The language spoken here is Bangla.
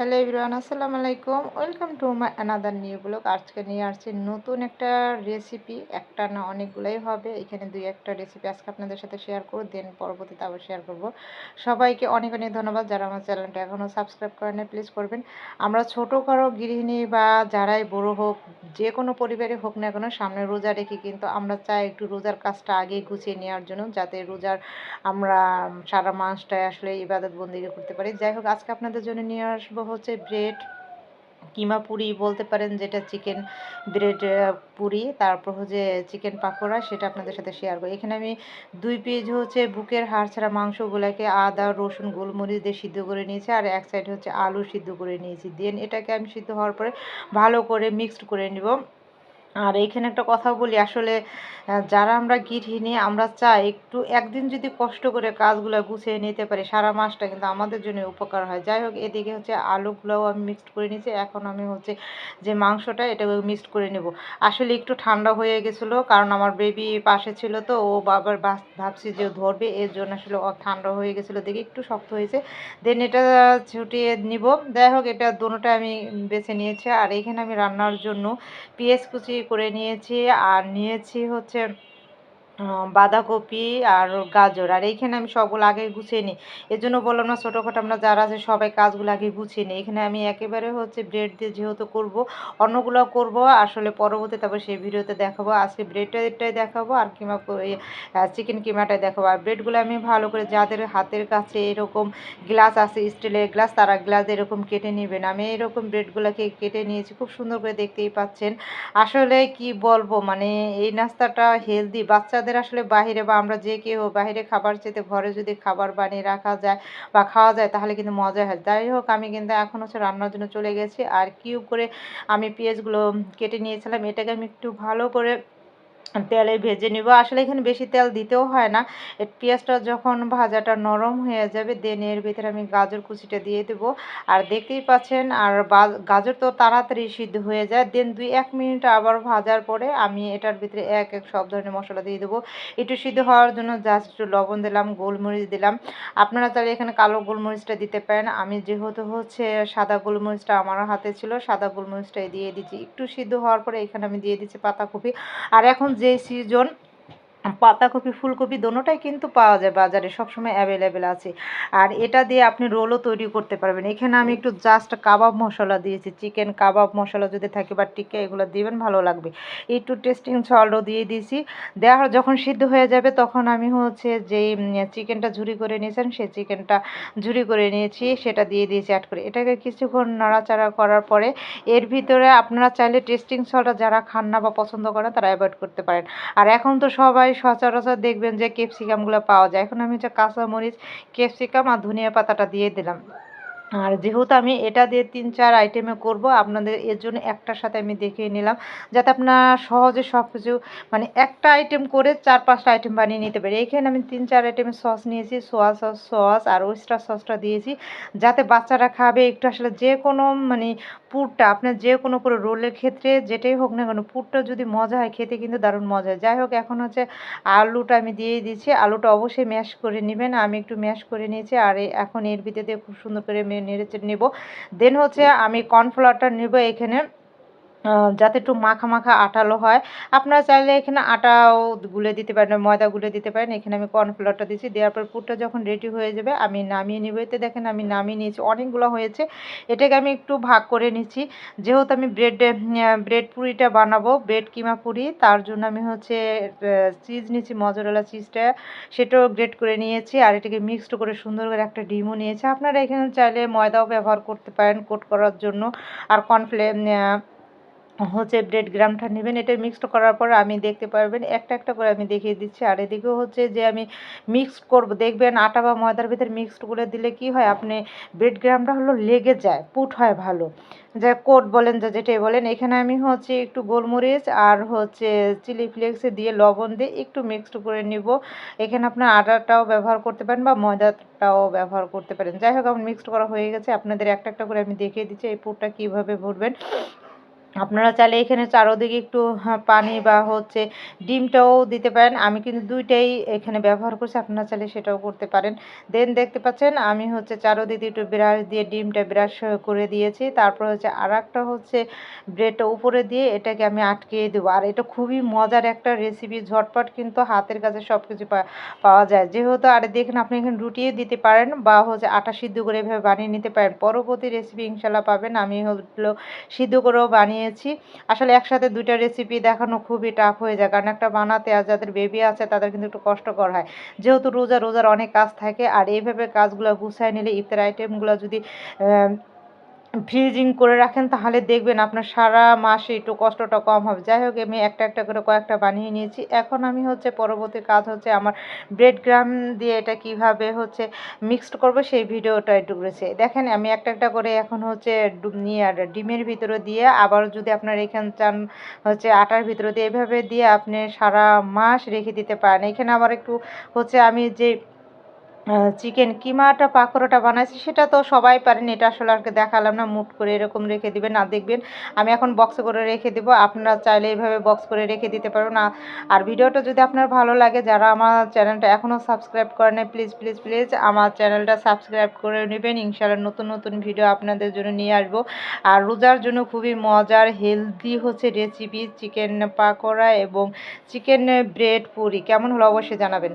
হ্যালো এভরিওয়ান, আসসালামু আলাইকুম। Welcome to my another new blog. আজকে নিয়ে আসছি নতুন একটা রেসিপি। একটা না অনেকগুলোই হবে। এখানে দুই একটা রেসিপি আজকে আপনাদের সাথে শেয়ার করব, দেন পরবর্তীতে আবার শেয়ার করব। সবাইকে অনেক অনেক ধন্যবাদ যারা আমার চ্যানেলটা এখনও সাবস্ক্রাইব করে করেন প্লিজ করবেন। আমরা ছোট কারও গৃহিণী বা যারাই বড় হোক, যে কোনো পরিবারে হোক না কেন, সামনে রোজা রেখে কিন্তু আমরা চাই একটু রোজার কাজটা আগে গুছিয়ে নেওয়ার জন্য, যাতে রোজার আমরা সারা মাসটায় আসলে ইবাদত বন্দিকে করতে পারি। যাই হোক, আজকে আপনাদের জন্য নিয়ে আসব হচ্ছে ব্রেড কিমা পুরি বলতে পারেন, যেটা চিকেন ব্রেড পুরি, তারপর হচ্ছে চিকেন পাকোড়া, সেটা আপনাদের সাথে শেয়ার করি। এখানে আমি দুই পেজ হচ্ছে বুকের হাড় ছাড়া মাংসগুলোকে আদা, রসুন, গোলমরিচ দিয়ে সিদ্ধ করে নিয়েছি, আর এক সাইড হচ্ছে আলু সিদ্ধ করে নিয়েছি। দেন এটাকে আমি সিদ্ধ হওয়ার পরে ভালো করে মিক্সড করে নিব। আর এইখানে একটা কথা বলি, আসলে যারা আমরা গৃহিণী, আমরা চাই একটু, একদিন যদি কষ্ট করে কাজগুলো গুছিয়ে নিতে পারি, সারা মাসটা কিন্তু আমাদের জন্য উপকার হয়। যাই হোক, এদিকে হচ্ছে আলুগুলোও আমি মিক্সড করে নিয়েছি, এখন আমি হচ্ছে যে মাংসটা এটাকে মিক্সড করে নেব। আসলে একটু ঠান্ডা হয়ে গেছিল, কারণ আমার বেবি পাশে ছিল তো, ও বাবার ভাবছি যে ধরবে, এর জন্য আসলে ঠান্ডা হয়ে গেছিল, দেখি একটু শক্ত হয়েছে। দেন এটা ছুটিয়ে নিব। যাই হোক, এটা দুটোটা আমি বেছে নিয়েছি, আর এখানে আমি রান্নার জন্য পেঁয়াজ কুচি করে নিয়েছি। আর নিয়েছি হচ্ছে বাঁধাকপি আর গাজর। আর এইখানে আমি সবগুলো আগে গুছিয়ে নিই। এর জন্য বললাম না, ছোটোখাটো আমরা যারা আছে সবাই কাজগুলো আগে গুছিয়ে নিই। এখানে আমি একেবারে হচ্ছে ব্রেড দিয়ে যেহেতু করব অন্যগুলো করব। আসলে পরবর্তী তারপর সেই ভিডিওতে দেখাবো। আজকে ব্রেডটাই দেখাবো আর কিমা চিকেন কিমাটাই দেখাবো। আর ব্রেডগুলো আমি ভালো করে যাদের হাতের কাছে এরকম গ্লাস আছে স্টিলের গ্লাস তারা গ্লাস এরকম কেটে নেবেন। আমি এরকম ব্রেডগুলোকে কেটে নিয়েছি, খুব সুন্দর করে দেখতেই পাচ্ছেন। আসলে কি বলব মানে এই নাস্তাটা হেলদি বাচ্চাদের আমাদের আসলে বাহিরে বা আমরা যে কেউ বাহিরে খাবার চেতে ঘরে যদি খাবার বানিয়ে রাখা যায় বা খাওয়া যায়, তাহলে কিন্তু মজা হয়। যাই হোক, আমি কিন্তু এখন হচ্ছে রান্নার জন্য চলে গেছি। আর কিউব করে আমি পেঁয়াজগুলো কেটে নিয়েছিলাম। এটাকে আমি একটু ভালো করে তেলে ভেজে নিব। আসলে এখানে বেশি তেল দিতেও হয় না। পেঁয়াজটা যখন ভাজাটা নরম হয়ে যাবে দেন এর ভিতরে আমি গাজর কুচিটা দিয়ে দেবো। আর দেখতেই পাচ্ছেন, আর গাজর তো তাড়াতাড়ি সিদ্ধ হয়ে যায়। দেন দুই, এক মিনিট আবার ভাজার পরে আমি এটার ভিতরে এক এক সব ধরনের মশলা দিয়ে দেবো। একটু সিদ্ধ হওয়ার জন্য জাস্ট একটু লবণ দিলাম, গোলমরিচ দিলাম। আপনারা চাইলে এখানে কালো গোলমরিচটা দিতে পারেন। আমি যেহেতু হচ্ছে সাদা গোলমরিচটা আমার হাতে ছিল, সাদা গোলমরিচটাই দিয়ে দিচ্ছি। একটু সিদ্ধ হওয়ার পরে এখানে আমি দিয়ে দিচ্ছি পাতাকপি। আর এখন যে সিজন পাতাকপি, ফুলকপি দোনোটাই কিন্তু পাওয়া যায় বাজারে, সবসময় অ্যাভেলেবেল আছে। আর এটা দিয়ে আপনি রোলও তৈরি করতে পারবেন। এখানে আমি একটু জাস্ট কাবাব মশলা দিয়েছি চিকেন কাবাব মশলা যদি থাকে বা টিকা এগুলো দিবেন, ভালো লাগবে। একটু টেস্টিং সল্টও দিয়ে দিয়েছি। দেওয়ার যখন সিদ্ধ হয়ে যাবে, তখন আমি হচ্ছে যেই চিকেনটা ঝুরি করে নিয়েছেন, সেই চিকেনটা ঝুরি করে নিয়েছি, সেটা দিয়ে দিয়েছি অ্যাড করে। এটাকে কিছুক্ষণ নাড়াচাড়া করার পরে, এর ভিতরে আপনারা চাইলে টেস্টিং সল্টটা যারা খান না বা পছন্দ করেন, তারা অ্যাভয়েড করতে পারেন। আর এখন তো সবাই সচরাচর দেখবেন যে ক্যাপসিকামগুলো পাওয়া যায়। এখন আমি হচ্ছে কাঁচামরিচ, ক্যাপসিকাম আর ধনিয়া পাতাটা দিয়ে দিলাম। আর যেহেতু আমি এটা দিয়ে তিন, চার আইটেমে করব, আপনাদের এর জন্য একটার সাথে আমি দেখিয়ে নিলাম, যাতে আপনার সহজে সব কিছু মানে একটা আইটেম করে চার, পাঁচটা আইটেম বানিয়ে নিতে পারি। এখানে আমি তিন, চার আইটেমের সস নিয়েছি সোয়া সস সস আর ওয়েস্টার সসটা দিয়েছি, যাতে বাচ্চারা খাবে একটু আসলে যে কোনো মানে পুরটা, আপনার যে কোনো পুরো রোলের ক্ষেত্রে যেটাই হোক না কেন, পুরটা যদি মজা হয়, খেতে কিন্তু দারুণ মজা হয়। যাই হোক, এখন হচ্ছে আলুটা আমি দিয়ে দিচ্ছি আলুটা অবশ্যই ম্যাশ করে নেবেন। আমি একটু ম্যাশ করে নিয়েছি আর এখন এর ভিতরে খুব সুন্দর করে নেড়ে চেড়ে নেব। দেন হচ্ছে আমি কর্নফ্লাওয়ারটা নেব এখানে। যাতে একটু মাখা মাখা আটালো হয়। আপনারা চাইলে এখানে আটাও গুলে দিতে পারেন, ময়দা গুলে দিতে পারেন। এখানে আমি কর্নফ্লাওয়ারটা দিয়েছি, দেওয়ার পর পুরটা যখন রেডি হয়ে যাবে, আমি নামিয়ে নিব। এতে দেখেন আমি নামিয়ে নিয়েছি, অনেকগুলো হয়েছে। এটাকে আমি একটু ভাগ করে নিচ্ছি। যেহেতু আমি ব্রেড ব্রেড পুরিটা বানাবো ব্রেড কিমা পুরি, তার জন্য আমি হচ্ছে চিজ নিয়েছি মজরেলা চিজটা সেটাও গ্রেড করে নিয়েছি আর এটাকে মিক্সড করে সুন্দর করে একটা ডিমও নিয়েছি। আপনারা এখানে চাইলে ময়দাও ব্যবহার করতে পারেন কোট করার জন্য। আর কর্নফ্লে হচ্ছে ব্রেড গ্রামটা নেবেন, এটা মিক্সড করার পর আমি দেখতে পারবেন, একটা একটা করে আমি দেখিয়ে দিচ্ছি। আর এদিকেও হচ্ছে যে আমি মিক্সড করব, দেখবেন আটা বা ময়দার ভিতরে মিক্সড করে দিলে কি হয়, আপনি ব্রেড গ্রামটা হলো লেগে যায়, পুট হয় ভালো। যা কোট বলেন যে যেটাই বলেন, এখানে আমি হচ্ছে একটু গোলমরিচ আর হচ্ছে চিলি ফ্লেক্সে দিয়ে লবণ দিয়ে একটু মিক্সড করে নিব। এখানে আপনার আটাটাও ব্যবহার করতে পারেন বা ময়দাটাও ব্যবহার করতে পারেন। যাই হোক, আমার মিক্সড করা হয়ে গেছে। আপনাদের একটা একটা করে আমি দেখিয়ে দিচ্ছি এই পুরটা কীভাবে ভরবেন। আপনারা চাইলে এখানে চারোদিকে একটু হ্যাঁ, পানি বা হচ্ছে ডিমটাও দিতে পারেন। আমি কিন্তু দুইটাই এখানে ব্যবহার করছি আপনারা চাইলে সেটাও করতে পারেন। দেন দেখতে পাচ্ছেন আমি হচ্ছে চারোদিকে একটু ব্রাশ দিয়ে ডিমটা ব্রাশ করে দিয়েছি। তারপর হচ্ছে আর একটা হচ্ছে ব্রেডটা উপরে দিয়ে এটাকে আমি আটকিয়ে দেবো। আর এটা খুবই মজার একটা রেসিপি ঝটপট কিন্তু হাতের কাছে সব কিছু পাওয়া যায়। যেহেতু আর দেখেন আপনি এখানে রুটিও দিতে পারেন বা হচ্ছে আটা সিদ্ধ করে এভাবে বানিয়ে নিতে পারেন। পরবর্তী রেসিপি ইনশাল্লাহ পাবেন। আমি হলো সিদ্ধ করেও বানিয়েছি। আসলে একসাথে দুইটা রেসিপি দেখানো খুবই টাফ হয়ে যায়। কারণ একটা বানাতে আর যাদের বেবি আছে, তাদের কিন্তু একটু কষ্টকর হয়। যেহেতু রোজা, রোজার অনেক কাজ থাকে, আর এইভাবে কাজগুলো গুছায় নিলে ইফতার আইটেমগুলো যদি ফ্রিজিং করে রাখেন, তাহলে দেখবেন আপনার সারা মাসে একটু কষ্টটা কম হবে। যাই হোক আমি একটা একটা করে কয়েকটা বানিয়ে নিয়েছি। এখন আমি হচ্ছে পরবর্তী কাজ হচ্ছে আমার ব্রেড গ্রাম দিয়ে এটা কীভাবে হচ্ছে মিক্সড করব, সেই ভিডিওটা করেছে। দেখেন, আমি একটা একটা করে এখন হচ্ছে নিয়ে আর ডিমের ভিতরে দিয়ে আবার যদি আপনার এখান চান হচ্ছে আটার ভিতরে দিয়ে, এভাবে দিয়ে আপনি সারা মাস রেখে দিতে পারেন। এখানে আবার একটু হচ্ছে আমি যে চিকেন কিমাটা পাকোড়াটা বানাইছি, সেটা তো সবাই পারেন। এটা আসলে আর দেখালাম না, মুট করে এরকম রেখে দিবেন। আর দেখবেন, আমি এখন বক্স করে রেখে দিব। আপনারা চাইলে এইভাবে বক্স করে রেখে দিতে পারবেন। আর ভিডিওটা যদি আপনার ভালো লাগে, যারা আমার চ্যানেলটা এখনও সাবস্ক্রাইব করে নেয় প্লিজ প্লিজ প্লিজ আমার চ্যানেলটা সাবস্ক্রাইব করে নেবেন। ইনশাআল্লাহ নতুন নতুন ভিডিও আপনাদের জন্য নিয়ে আসব। আর রোজার জন্য খুবই মজার হেলদি হচ্ছে রেসিপি চিকেন পাকোড়া এবং চিকেন ব্রেড পুরি। কেমন হলো অবশ্যই জানাবেন।